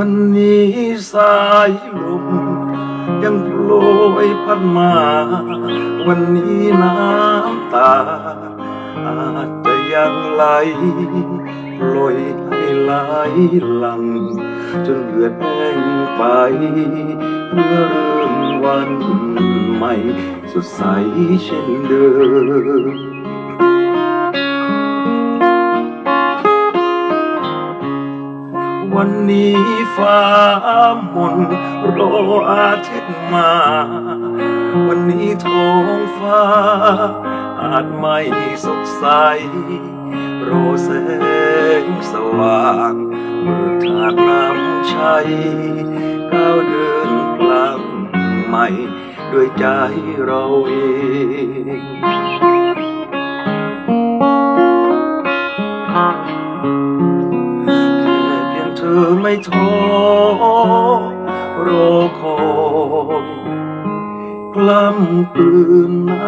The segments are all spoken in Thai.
วันนี้ สายลมยังโปรยพัดมา วันนี้น้ำตา อาจจะยังไหลปล่อยให้ไหลหลัง จนเลือดแห้งไปเมื่อเริ่มวันใหม่ สดใสเช่นเดิม วันนี้ฟ้ามนรออาทิตย์มา วันนี้ท้องฟ้า อาจไม่สดใสรอแสงสว่างเมื่อทางนำชัยก้าวเดินกลางใหม่ ด้วยใจเราเอง เธอไม่ท้อรอคอยกล้ำกลืนน้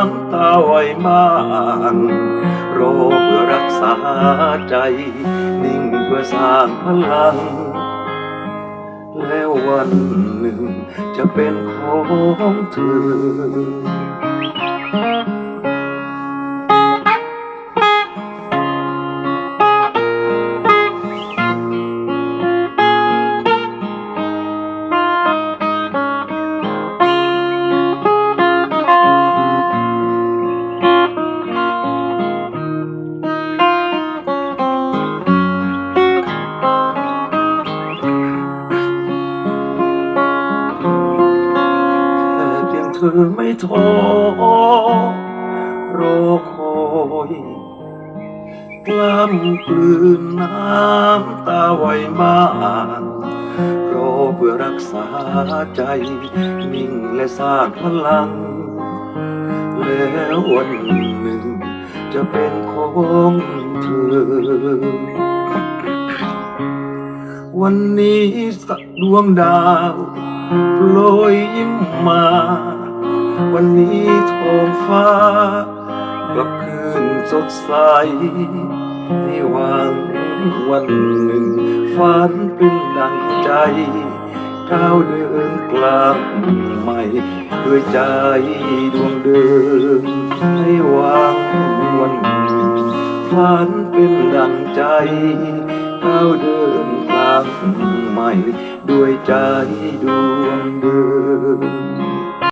ำตาไว้มานรอเพื่อรักษาใจ นิ่งเพื่อสร้างพลัง แล้ววันหนึ่งจะเป็นของเธอ อไม่ท้อรอคอยกล้ำกลืนน้ำตาไวมานรอเพื่อรักษาใจนิ่งและสร้างพลัง แล้ววันหนึ่งจะเป็นของเธอ วันนี้สักดวงดาวโปรยยิ้มมา วันนี้ท้องฟ้ากลับคืนสดใสให้หวังวันหนึ่งฝันเป็นดังใจก้าวเดินกลางใหม่ด้วยใจดวงเดิมให้หวังวันหนึ่งฝันเป็นดังใจก้าวเดินทางใหม่ด้วยใจดวงเดิม